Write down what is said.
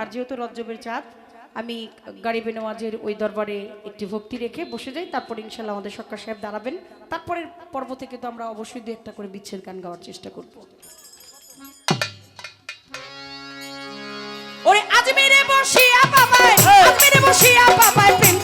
আর যেহেতু রজ্জবের চাঁদ, আমি গাড়িবে নেওয়াজের ওই দরবারে একটি ভক্তি রেখে বসে যাই, তারপর ইনশাল্লাহ আমাদের সরকার সাহেব দাঁড়াবেন। তারপরের পর্ব থেকে তো আমরা অবশ্যই দু একটা করে বিচ্ছেদ গান গাওয়ার চেষ্টা করব। ওরে আজমিরে বসিয়া বাবাই আজমিরে বসিয়া বাবাই প্রেম